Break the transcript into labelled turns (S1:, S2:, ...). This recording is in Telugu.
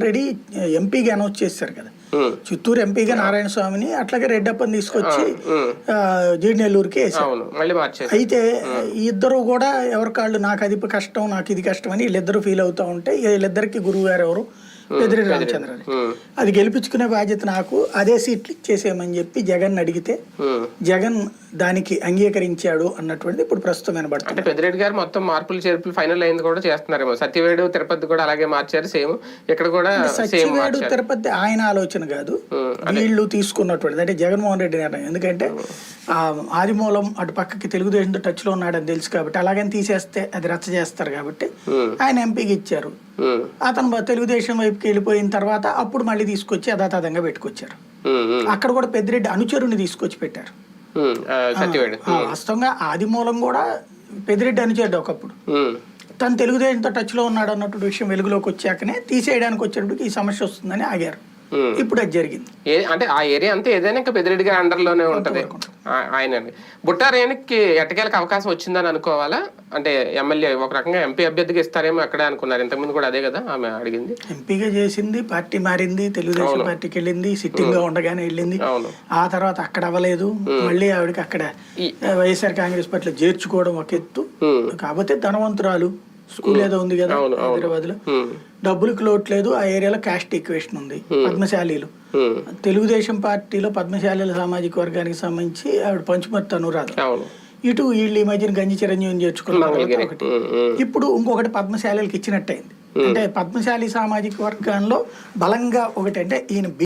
S1: ఆల్రెడీ ఎంపీగా అనౌన్స్ చేశారు కదా. చిత్తూరు ఎంపీగా నారాయణ స్వామిని అట్లాగే రెడ్డప్పని తీసుకొచ్చి జీడినెల్లూరుకి
S2: మార్చేసి
S1: అయితే ఈ ఇద్దరు కూడా ఎవరికాళ్ళు నాకు అది కష్టం నాకు ఇది కష్టం అని వీళ్ళిద్దరు ఫీల్ అవుతా ఉంటే వీళ్ళిద్దరికి గురువు గారు ఎవరు? పెదిరెడ్డి రామచంద్రని. అది గెలిపించుకునే బాధ్యత నాకు అదే సీట్లు ఇచ్చేసేయమని చెప్పి జగన్ అడిగితే. జగన్ దానికి అంగీకరించాడు అన్నటువంటిది ఇప్పుడు ప్రస్తుతం వినబడుతుంది.
S2: అంటే పెద్దిరెడ్డి గారు మొత్తం మార్పులు చేర్పులు ఫైనల్ అయింది కూడా చేస్తున్నారేమో. సత్యవేడు తిరుపతి కూడా అలాగే మార్చారు సేమ్. ఇక్కడ కూడా
S1: సత్యవేడు తిరుపతి ఆయన ఆలోచన కాదు. వీళ్ళు తీసుకున్నటువంటిది. అంటే జగన్మోహన్ రెడ్డి నిర్ణయం. ఎందుకంటే ఆ ఆదిమూలం అటు పక్కకి తెలుగుదేశంతో టచ్లో ఉన్నాడని తెలుసు కాబట్టి అలాగని తీసేస్తే అది రచ్చ చేస్తారు కాబట్టి ఆయన ఎంపీకి ఇచ్చారు. అతను తెలుగుదేశం వైపుకి వెళ్ళిపోయిన తర్వాత అప్పుడు మళ్ళీ తీసుకొచ్చి యథాతథంగా పెట్టుకొచ్చారు. అక్కడ కూడా పెద్దిరెడ్డి అనుచరుని తీసుకొచ్చి పెట్టారు. వాస్తవంగా ఆదిమూలం కూడా పెద్దిరెడ్డి అనుచరుడు ఒకప్పుడు. తను తెలుగుదేశంతో టచ్లో ఉన్నాడు అన్నటువంటి విషయం వెలుగులోకి వచ్చాకనే తీసేయడానికి వచ్చేటప్పటికి ఈ సమస్య వస్తుందని ఆగారు. ఇప్పుడు అది జరిగింది.
S2: అంటే ఆ ఏరియా అంతా ఏదైనా ఇంకా పెద్దిరెడ్డి గారి అండర్లోనే ఉంటది. ఆయన బుట్టారేణికి ఎట్టకేలకు అవకాశం వచ్చిందని అనుకోవాలా? అంటే ఎమ్మెల్యే ఒక రకంగా ఎంపీ అభ్యర్థికి ఇస్తారేమో అక్కడే అనుకున్నారు. ఇంతకుముందు కూడా అదే కదా ఆమె అడిగింది.
S1: ఎంపీగా చేసింది పార్టీ మారింది తెలుగుదేశం పార్టీకి వెళ్ళింది సిట్టింగ్గా ఉండగానే వెళ్ళింది. ఆ తర్వాత అక్కడ అవ్వలేదు. మళ్ళీ ఆవిడకి అక్కడ వైఎస్ఆర్ కాంగ్రెస్ పార్టీలో చేర్చుకోవడం ఒక ఎత్తు. కాకపోతే ధనవంతురాలు. స్కూల్ ఏదో ఉంది కదా హైదరాబాద్లో
S2: ఉమ్,
S1: డబ్బులకు లోటు లేదు ఆ ఏరియాలో క్యాస్ట్ ఈక్వేషన్ ఉంది పద్మశాలీలు. తెలుగుదేశం పార్టీలో పద్మశాలీల సామాజిక వర్గానికి సంబంధించి ఆవిడ పంచుమర్తి అనురాధ ఇటు వీళ్ళు ఈ మధ్యన గంజి చిరంజీవిని చేర్చుకున్న తర్వాత
S2: మంగళగిరి.
S1: ఒకటి. ఇప్పుడు ఇంకొకటి పద్మశాలీలకు ఇచ్చినట్టయింది. అంటే పద్మశాలి సామాజిక వర్గంలో బలంగా ఒకటి అంటే ఈయన